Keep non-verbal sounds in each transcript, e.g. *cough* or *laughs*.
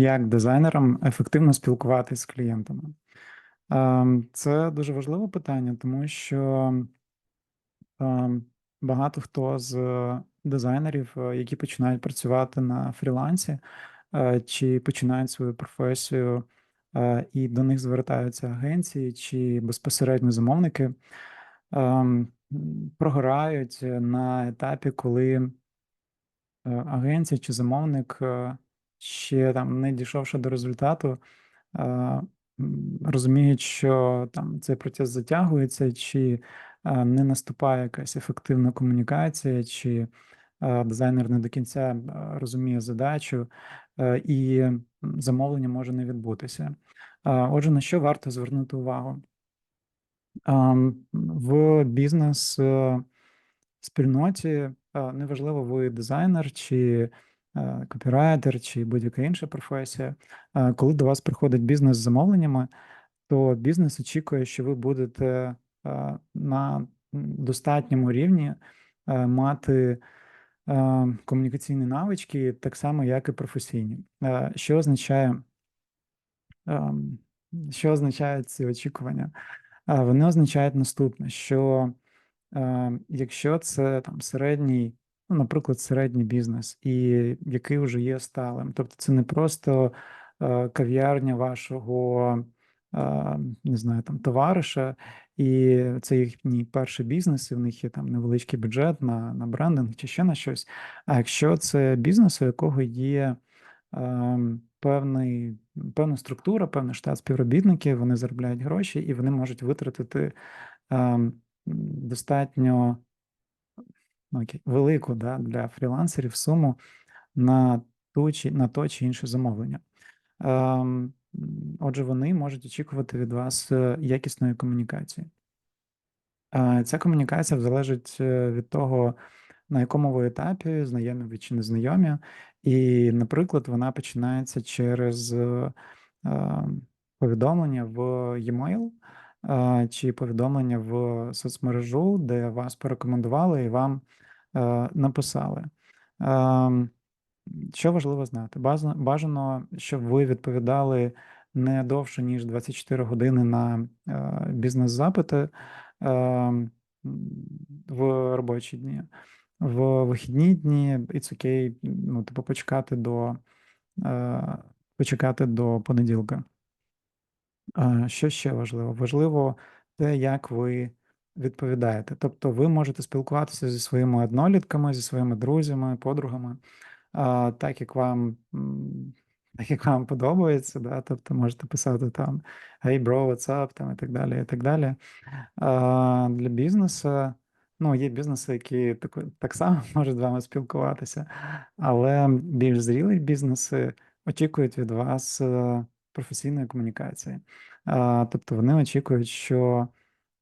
як дизайнерам ефективно спілкуватися з клієнтами? Ем, Це дуже важливе питання, тому що ем, багато хто з дизайнерів, е, які починають працювати на фрілансі, е, чи починають свою професію, е, і до них звертаються агенції чи безпосередньо замовники, ем, м, програють на етапі, коли агенція чи замовник, ще там не дійшовши до результату, розуміють, що там цей процес затягується, чи не наступає якась ефективна комунікація, чи дизайнер не до кінця розуміє задачу, і замовлення може не відбутися. Отже, на що варто звернути увагу? В бізнес е, спільноті неважливо, ви дизайнер чи копірайтер, чи будь-яка інша професія. е, Коли до вас приходить бізнес з замовленнями, то бізнес очікує, що ви будете е, на достатньому рівні е, мати е, комунікаційні навички, так само, як і професійні. Е, Що означає, що означають ці очікування? Е, Вони означають наступне: що е, якщо це там середній, ну, наприклад, середній бізнес, і який вже є сталим, тобто це не просто е, кав'ярня вашого, е, не знаю, там товариша, і це їхній перший бізнес, і в них є там невеличкий бюджет на, на брендинг чи ще на щось. А якщо це бізнес, у якого є е, певний, певна структура, певний штат співробітників, вони заробляють гроші і вони можуть витратити ем, достатньо окей, велику да, для фрілансерів суму на ту чи на то чи інше замовлення. Ем, Отже, вони можуть очікувати від вас е, якісної комунікації. Е, Ця комунікація залежить е, від того, на якому ви етапі, знайомі ви чи незнайомі. І, наприклад, вона починається через е, е, повідомлення в e-mail чи повідомлення в соцмережу, де вас порекомендували і вам е, написали. Ем, Що важливо знати? Бажано, щоб ви відповідали не довше, ніж 24 години на е, бізнес-запити ем, в робочі дні. В вихідні дні it's okay, ну, типу, почекати до, е, почекати до понеділка. Що ще важливо? Важливо те, як ви відповідаєте. Тобто ви можете спілкуватися зі своїми однолітками, зі своїми друзями, подругами, так як вам, так як вам подобається, да? Тобто можете писати там Hey bro, what's up, там і так далі, і так далі. Для бізнесу, ну, є бізнеси, які так, так само *laughs* можуть з вами спілкуватися, але більш зрілі бізнеси очікують від вас е, професійної комунікації. Тобто вони очікують, що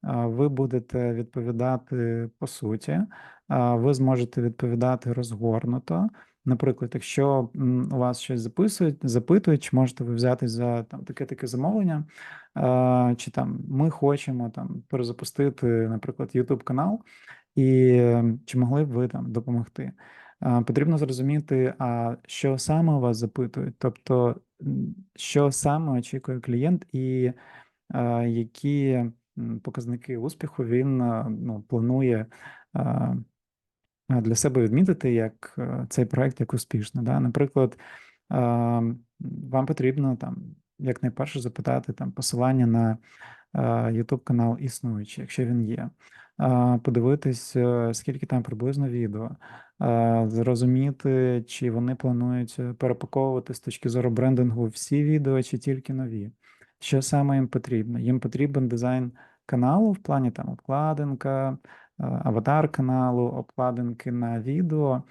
ви будете відповідати по суті, ви зможете відповідати розгорнуто. Наприклад, якщо у вас щось записують, запитують, чи можете ви взяти за там таке-таке замовлення, чи там ми хочемо там перезапустити, наприклад, YouTube канал, і чи могли б ви там допомогти? Потрібно зрозуміти, а що саме у вас запитують, тобто що саме очікує клієнт, і які показники успіху він ну, планує для себе відмітити як цей проект як успішний. Да? Наприклад, вам потрібно там якнайперше запитати там посилання на YouTube канал існуючий, якщо він є. Подивитись, е, скільки там приблизно відео, зрозуміти, чи вони планують е, перепаковувати з точки зору брендингу всі відео, чи тільки нові. Що саме їм потрібно? Їм потрібен дизайн каналу в плані там обкладинка, е, аватар каналу, обкладинки на відео,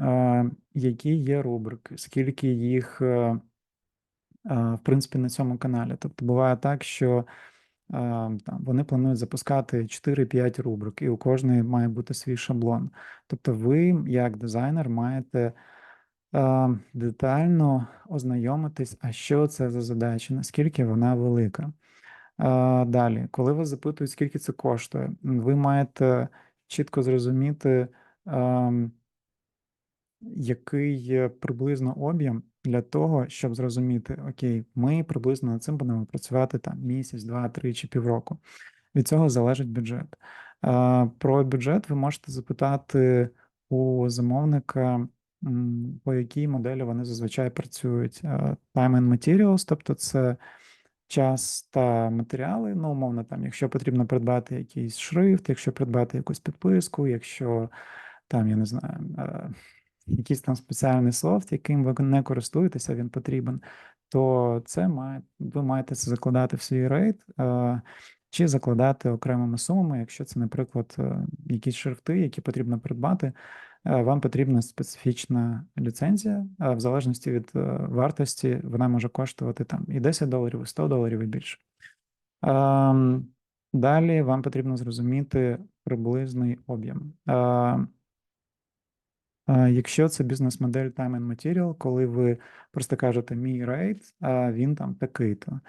е, які є рубрики, скільки їх, в принципі, на цьому каналі. Тобто буває так, що там вони планують запускати 4-5 рубрик, і у кожної має бути свій шаблон. Тобто, ви, як дизайнер, маєте е, детально ознайомитись, а що це за задача, наскільки вона велика. Е, Далі, коли вас запитують, скільки це коштує, ви маєте чітко зрозуміти, ем, який приблизно об'єм для того, щоб зрозуміти, окей, ми приблизно над цим будемо працювати там місяць, два, три чи півроку. Від цього залежить бюджет. Про бюджет ви можете запитати у замовника, по якій моделі вони зазвичай працюють. Time and materials, тобто це час та матеріали. Ну, умовно, там, якщо потрібно придбати якийсь шрифт, якщо придбати якусь підписку, якщо там, я не знаю, якийсь там спеціальний софт, яким ви не користуєтеся, він потрібен, то це має, ви маєте це закладати в свій рейд. е, Чи закладати окремими сумами, якщо це, наприклад, е, якісь шрифти, які потрібно придбати, е, вам потрібна специфічна ліцензія. а В залежності від е, вартості вона може коштувати там і 10 доларів, і 100 доларів і більше. Ем, Далі вам потрібно зрозуміти приблизний об'єм. Якщо це бізнес-модель Time and Material, коли ви просто кажете мій рейт, а він там такий-то.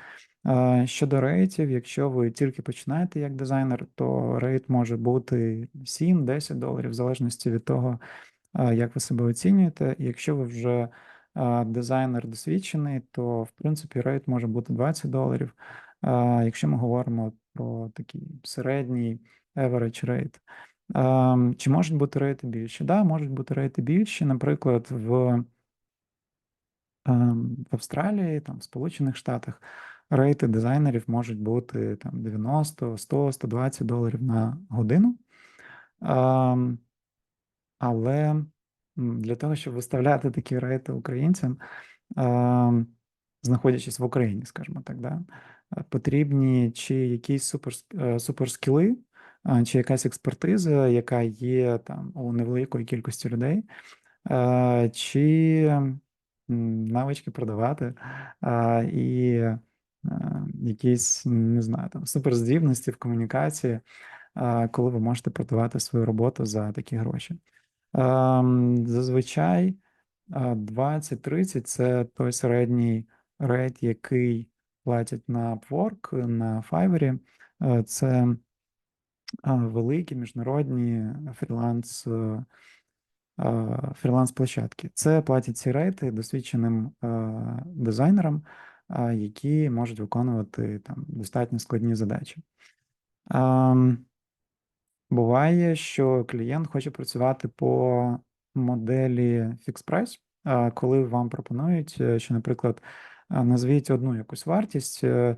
Щодо рейтів, якщо ви тільки починаєте як дизайнер, то рейт може бути 7-10 доларів, в залежності від того, як ви себе оцінюєте. Якщо ви вже дизайнер досвідчений, то в принципі рейт може бути 20 доларів. Якщо ми говоримо про такий середній average rate, Чи можуть бути рейти більші? Да, можуть бути рейти більші. Наприклад, в ем, в Австралії, там, в Сполучених Штатах рейти дизайнерів можуть бути там 90, 100, 120 доларів на годину. Але для того, щоб виставляти такі рейти українцям, знаходячись в Україні, скажімо так, да, потрібні чи якісь супер, е, чи якась експертиза, яка є там у невеликої кількості людей, чи навички продавати, і якісь, не знаю, там суперздібності в комунікації, коли ви можете продавати свою роботу за такі гроші. Зазвичай а, 20-30 це той середній рейт, який платять на Upwork, на Fiverr. Е, Це великі міжнародні фріланс, е, а, фріланс-площадки. Це платять ці рейти досвідченим дизайнерам, які можуть виконувати там достатньо складні задачі. Буває, що клієнт хоче працювати по моделі фікс прайс, коли вам пропонують, е, що, наприклад, назвіть одну якусь вартість е, е,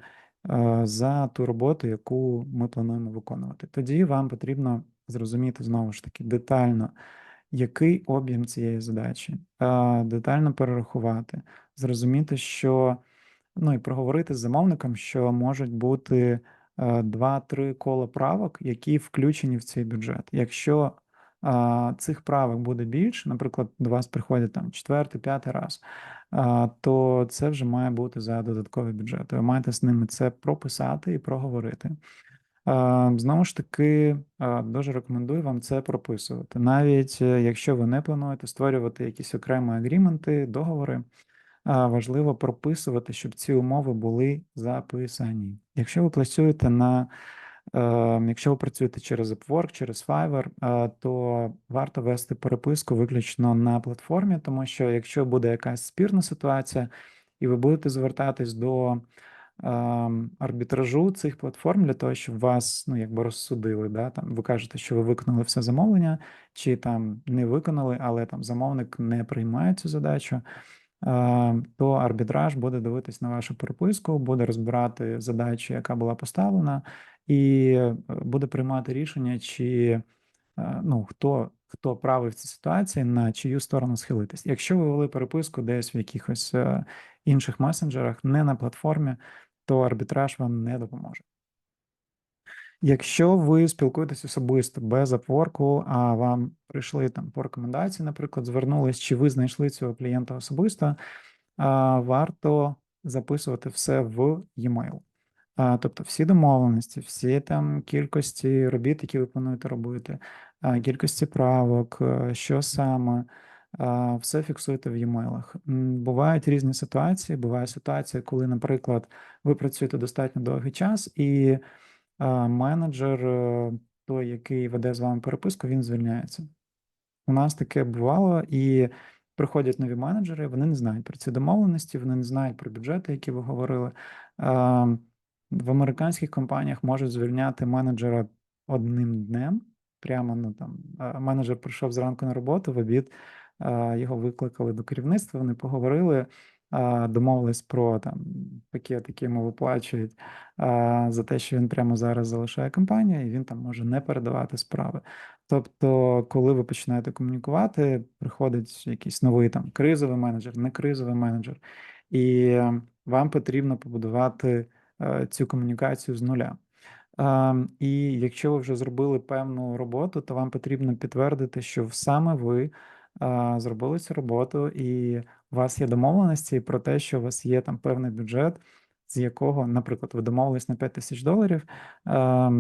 за ту роботу, яку ми плануємо виконувати. Тоді вам потрібно зрозуміти знову ж таки детально, який об'єм цієї задачі, детально перерахувати, зрозуміти, що ну і проговорити з замовником, що можуть бути е, два-три кола правок, які включені в цей бюджет. Якщо цих правок буде більше, наприклад, до вас приходять там четвертий, п'ятий раз, то це вже має бути за додатковий бюджет. Ви маєте з ними це прописати і проговорити. Знову ж таки, дуже рекомендую вам це прописувати. Навіть е, якщо ви не плануєте створювати якісь окремі агріменти, договори, важливо прописувати, щоб ці умови були записані. Якщо ви працюєте на Якщо ви працюєте через Upwork, через Fiverr, е, то варто вести переписку виключно на платформі, тому що якщо буде якась спірна ситуація, і ви будете звертатись до ем, арбітражу цих платформ для того, щоб вас ну якби розсудили, да там ви кажете, що ви виконали все замовлення, чи там не виконали, але там замовник не приймає цю задачу. Ем, то арбітраж буде дивитись на вашу переписку, буде розбирати задачу, яка була поставлена, і е, буде приймати рішення, чи е, ну хто хто правий в цій ситуації, на чию сторону схилитись. Якщо ви вели переписку десь в якихось е, інших месенджерах, не на платформі, то арбітраж вам не допоможе. Якщо ви спілкуєтесь особисто без апворку, а вам прийшли там по рекомендації, наприклад, звернулись, чи ви знайшли цього клієнта особисто, варто записувати все в e-mail. Тобто всі домовленості, всі там кількості робіт, які ви плануєте робити, кількості правок, е, що саме, все фіксуєте в e-mailах. Бувають різні ситуації. Буває ситуація, коли, наприклад, ви працюєте достатньо довгий час, і менеджер, е, той, який веде з вами переписку, він звільняється. У нас таке бувало, і приходять нові менеджери, вони не знають про ці домовленості, вони не знають про бюджети, які ви говорили. В американських компаніях можуть звільняти менеджера одним днем. Прямо ну там менеджер прийшов зранку на роботу, в обід його викликали до керівництва. Вони поговорили, домовились про там пакет, який йому виплачують за те, що він прямо зараз залишає компанію, і він там може не передавати справи. Тобто, коли ви починаєте комунікувати, приходить якийсь новий там кризовий менеджер, не кризовий менеджер, і вам потрібно побудувати е, цю комунікацію з нуля. І якщо ви вже зробили певну роботу, то вам потрібно підтвердити, що саме ви зробили цю роботу, і у вас є домовленості про те, що у вас є там певний бюджет, з якого, наприклад, ви домовились на 5 тисяч доларів, е,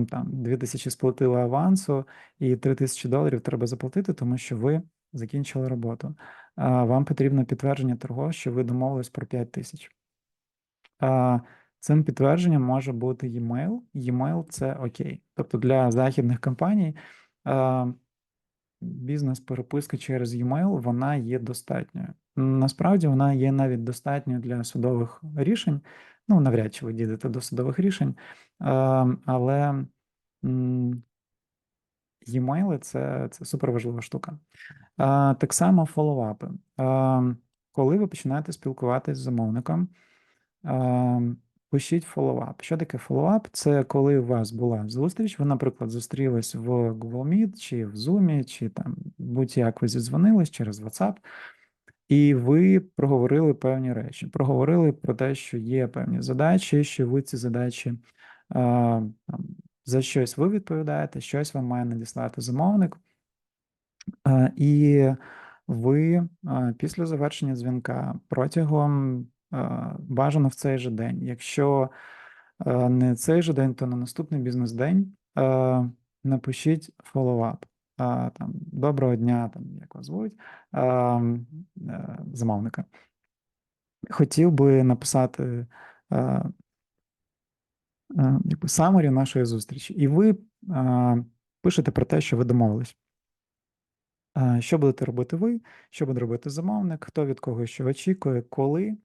там 2 тисячі сплатили авансу, і 3 тисячі доларів треба заплатити, тому що ви закінчили роботу. А Вам потрібно підтвердження того, що ви домовились про 5 тисяч. А, Цим підтвердженням може бути e-mail. E-mail – це окей. Тобто для західних компаній бізнес-переписка через e-mail, вона є достатньою. Насправді вона є навіть достатньою для судових рішень. Ну, навряд чи ви дійдете до судових рішень, але e-mail – це, це суперважлива штука. Так само фоллоуапи. Коли ви починаєте спілкуватися з замовником, пишіть фоллоуап. Що таке фоллоуап? Це коли у вас була зустріч, ви, наприклад, зустрілись в Google Meet, чи в Zoom, чи там будь-як ви зідзвонились через WhatsApp, і ви проговорили певні речі. Проговорили про те, що є певні задачі, що ви ці задачі там, за щось ви відповідаєте, щось вам має надіслати замовник. І ви після завершення дзвінка протягом бажано в цей же день. Якщо не цей же день, то на наступний бізнес-день напишіть фоллоуап. Там, Доброго дня, там, як вас звуть, замовника. Хотів би написати якби самері нашої зустрічі, і ви пишете про те, що ви домовились. Що будете робити ви, що буде робити замовник, хто від кого що очікує, коли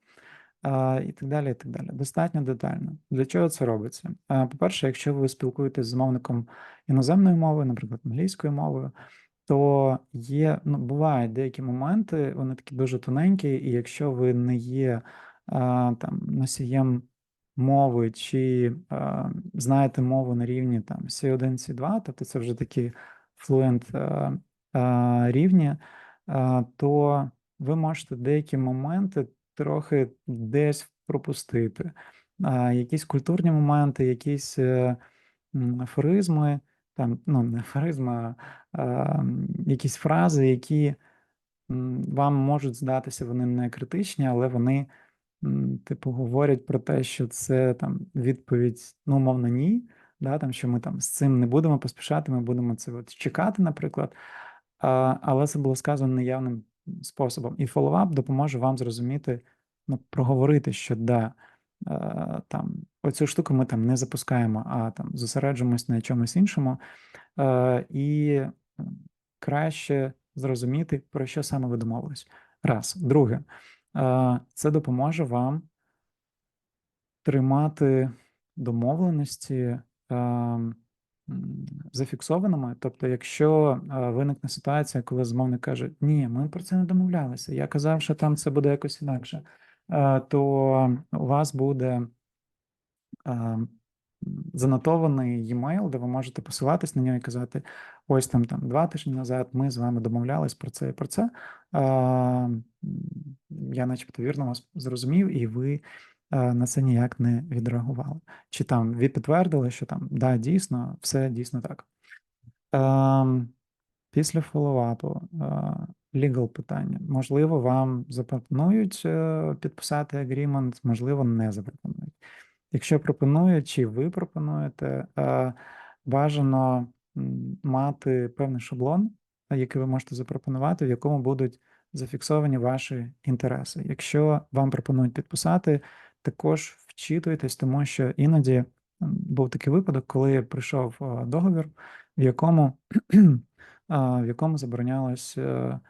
і так далі. і так далі. Достатньо детально. Для чого це робиться? По-перше, якщо ви спілкуєтесь з замовником іноземною мовою, наприклад, англійською мовою, то є, ну, бувають деякі моменти, вони такі дуже тоненькі, і якщо ви не є там носієм мови чи знаєте мову на рівні там C1, C2, тобто це вже такі флуент рівні, то ви можете деякі моменти трохи десь пропустити. А, Якісь культурні моменти, якісь е, афоризми, там, ну, не афоризми, а якісь фрази, які вам можуть здатися, вони не критичні, але вони, типу, говорять про те, що це там відповідь, ну, умовно, ні. Да, там, що ми там з цим не будемо поспішати, ми будемо це от чекати, наприклад. А, Але це було сказано неявним способом. І фоллоуап допоможе вам зрозуміти, ну, проговорити, що да, е, там оцю штуку ми там не запускаємо, а там зосереджуємось на чомусь іншому, е, і краще зрозуміти, про що саме ви домовились. Раз. Друге, е, це допоможе вам тримати домовленості. Зафіксованими. Тобто, якщо виникне ситуація, коли змовник каже, ні, ми про це не домовлялися, я казав, що там це буде якось інакше, то у вас буде занотований e-mail, де ви можете посилатись на нього і казати: ось там там два тижні назад ми з вами домовлялись про це і про це. Я, начебто, вірно вас зрозумів, і ви на це ніяк не відреагували. Чи там підтвердили, що там да, дійсно, все дійсно так. Ем, Після фоллоуапу legal питання. Можливо, вам запропонують е, підписати агрімент, можливо, не запропонують. Якщо пропонують, чи ви пропонуєте, е, бажано мати певний шаблон, який ви можете запропонувати, в якому будуть зафіксовані ваші інтереси. Якщо вам пропонують підписати, також вчитуйтесь, тому що іноді був такий випадок, коли прийшов договір, в якому *clears throat* в якому заборонялось е,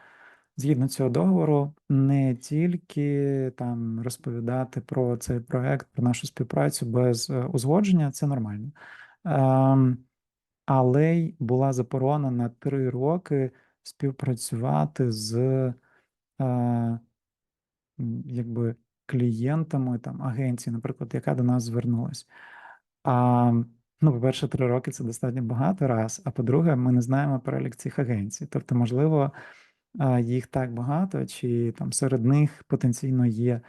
згідно цього договору не тільки там розповідати про цей проект, про нашу співпрацю без е, узгодження, це нормально. Ем, але й була заборона на три роки співпрацювати з е, якби клієнтами там агенції, наприклад, яка до нас звернулась. А ну, по-перше, три роки це достатньо багато раз. А по-друге, ми не знаємо перелік цих агенцій. Тобто, можливо, їх так багато, чи там серед них потенційно є.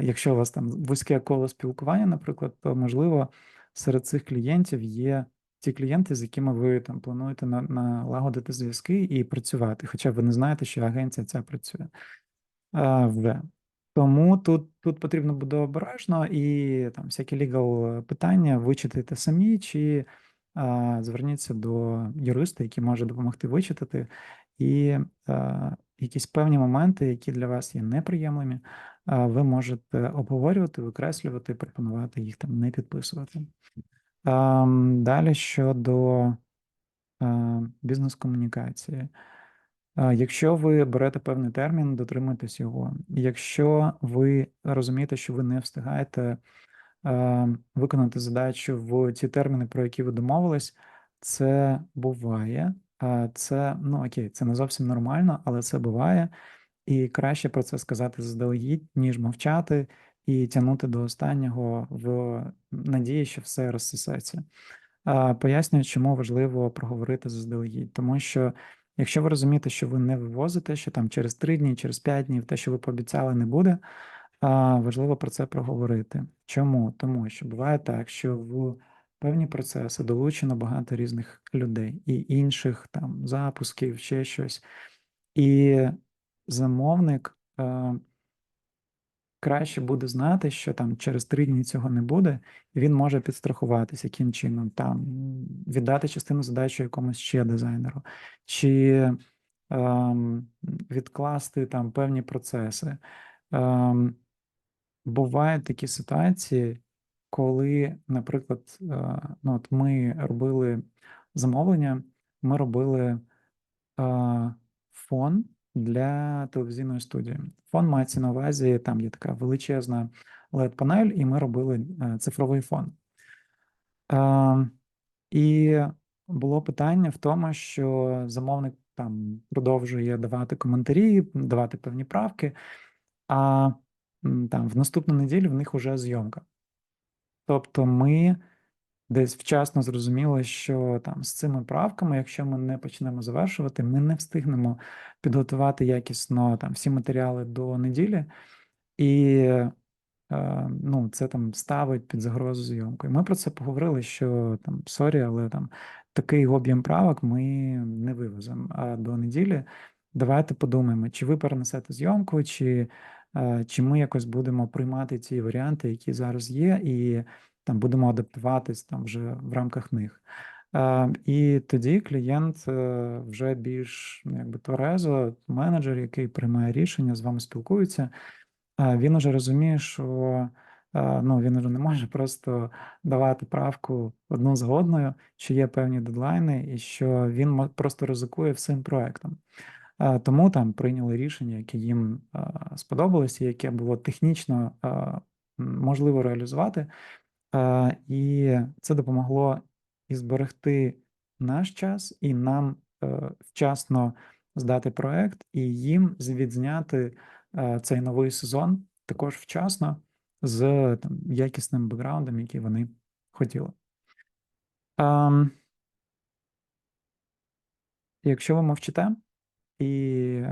Якщо у вас там вузьке коло спілкування, наприклад, то можливо серед цих клієнтів є ті клієнти, з якими ви там плануєте налагодити зв'язки і працювати, хоча ви не знаєте, що агенція ця працює. Вже. Тому тут тут потрібно буде обережно і там всякі legal питання вичитайте самі, чи а, зверніться до юриста, який може допомогти вичитати, і а, якісь певні моменти, які для вас є неприємними, а, ви можете обговорювати, викреслювати, пропонувати їх там не підписувати. А, Далі щодо бізнес-комунікації. Якщо ви берете певний термін, дотримуйтесь його. Якщо ви розумієте, що ви не встигаєте виконати задачу в ті терміни, про які ви домовились, це буває. Це ну окей, це не зовсім нормально, але це буває. І краще про це сказати заздалегідь, ніж мовчати і тягнути до останнього в надії, що все розсосеться. Пояснюю, чому важливо проговорити заздалегідь, тому що. Якщо ви розумієте, що ви не вивозите, що там через три дні, через п'ять днів те, що ви пообіцяли, не буде, важливо про це проговорити. Чому? Тому що буває так, що в певні процеси долучено багато різних людей і інших там запусків, ще щось. І замовник краще буде знати, що там через три дні цього не буде, і він може підстрахуватися яким чином, там віддати частину задачі якомусь ще дизайнеру, чи ем, відкласти там певні процеси. Ем, Бувають такі ситуації, коли, наприклад, е, ну от ми робили замовлення, ми робили е, фон для телевізійної студії. Фон мається на увазі, там є така величезна led панель і ми робили е, цифровий фон. І було питання в тому, що замовник там продовжує давати коментарі, давати певні правки, а там в наступну неділю в них вже зйомка. Тобто ми десь вчасно зрозуміли, що там з цими правками, якщо ми не почнемо завершувати, ми не встигнемо підготувати якісно там всі матеріали до неділі, і е, ну, це там ставить під загрозу зйомку. І Ми про це поговорили, що там сорі, але там такий об'єм правок ми не вивеземо. А до неділі давайте подумаємо, чи ви перенесете зйомку, чи, е, чи ми якось будемо приймати ці варіанти, які зараз є, і там будемо адаптуватись там вже в рамках них. І тоді клієнт е, вже більш ну, якби тверезо, менеджер, який приймає рішення, з вами спілкується, він уже розуміє, що ну, він вже не може просто давати правку одну з одною, що є певні дедлайни, і що він просто ризикує всім проектом. Тому там прийняли рішення, яке їм сподобалося, яке було технічно можливо реалізувати. І це допомогло і зберегти наш час, і нам е, вчасно здати проект, і їм відзняти е, цей новий сезон також вчасно з там, якісним бекграундом, який вони хотіли. Якщо ви мовчите і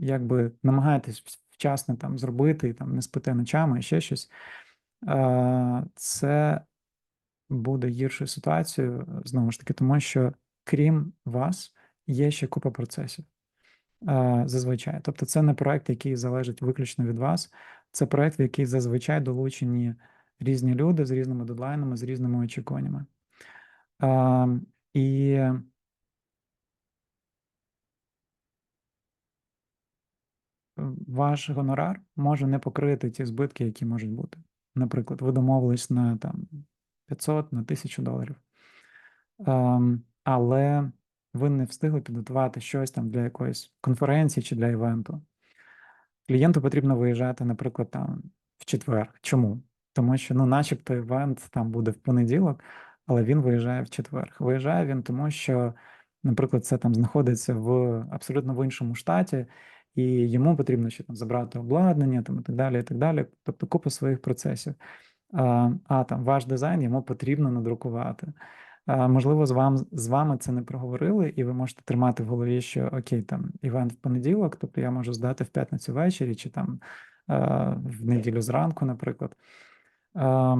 якби намагаєтесь вчасно там зробити, там не спите ночами ще щось, це буде гіршою ситуацією, знову ж таки, тому що крім вас є ще купа процесів зазвичай. Тобто, це не проект, який залежить виключно від вас, це проект, в який зазвичай долучені різні люди з різними дедлайнами, з різними очікуваннями. І ваш гонорар може не покрити ті збитки, які можуть бути. Наприклад, ви домовились на там 500, на 1000 доларів. Ем, але ви не встигли підготувати щось там для якоїсь конференції чи для івенту. Клієнту потрібно виїжджати, наприклад, там в четвер. Чому? Тому що, ну, начебто, івент там буде в понеділок, але він виїжджає в четвер. Виїжджає він, тому що, наприклад, це там знаходиться в абсолютно в іншому штаті, і йому потрібно ще там забрати обладнання, там і так далі, і так далі. Тобто купа своїх процесів. А, а там ваш дизайн йому потрібно надрукувати. А, можливо, з вам з вами це не проговорили, і ви можете тримати в голові, що окей, там івент в понеділок, тобто я можу здати в п'ятницю ввечері, чи там в неділю зранку, наприклад. А,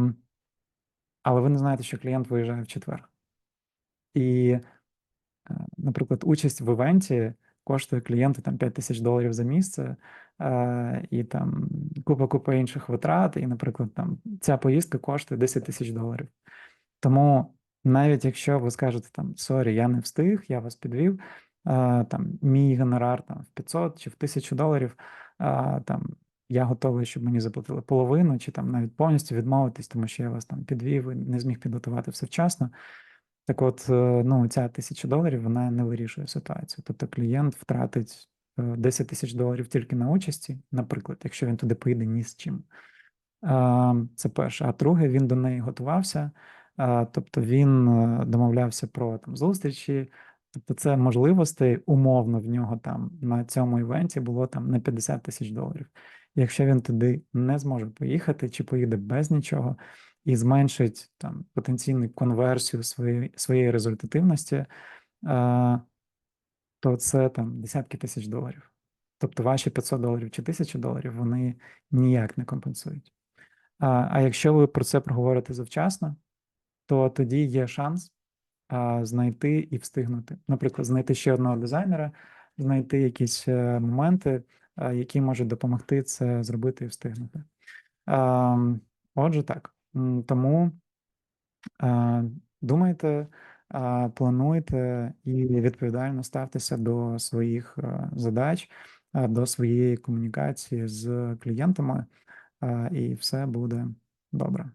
але ви не знаєте, що клієнт виїжджає в четвер. І, е, наприклад, участь в івенті коштує клієнту там 5 тисяч доларів за місце, е, і там купа-купа інших витрат, і, наприклад, там ця поїздка коштує 10 тисяч доларів. Тому навіть якщо ви скажете там сорі, я не встиг, я вас підвів, е, там мій гонорар там в 500 чи в 1000 доларів, е, там я готовий, щоб мені заплатили половину, чи там навіть повністю відмовитись, тому що я вас там підвів і не зміг підготувати все вчасно. Так от, е, ну, ця тисяча доларів вона не вирішує ситуацію. Тобто клієнт втратить е, 10 тисяч доларів тільки на участі, наприклад, якщо він туди поїде ні з чим. Це перше. А друге, він до неї готувався, тобто він е, домовлявся про там зустрічі. Тобто, це можливостей умовно в нього там на цьому івенті було там на 50 тисяч доларів. Якщо він туди не зможе поїхати чи поїде без нічого і зменшить там потенційну конверсію своєї своєї результативності, а, то це там десятки тисяч доларів. Тобто ваші 500 доларів чи 1000 доларів вони ніяк не компенсують. А, а якщо ви про це проговорите завчасно, то тоді є шанс а, знайти і встигнути. Наприклад, знайти ще одного дизайнера, знайти якісь е, моменти, а, які можуть допомогти це зробити і встигнути. А, отже, так. Тому думайте, плануйте і відповідально ставтеся до своїх задач, до своєї комунікації з клієнтами, і все буде добре.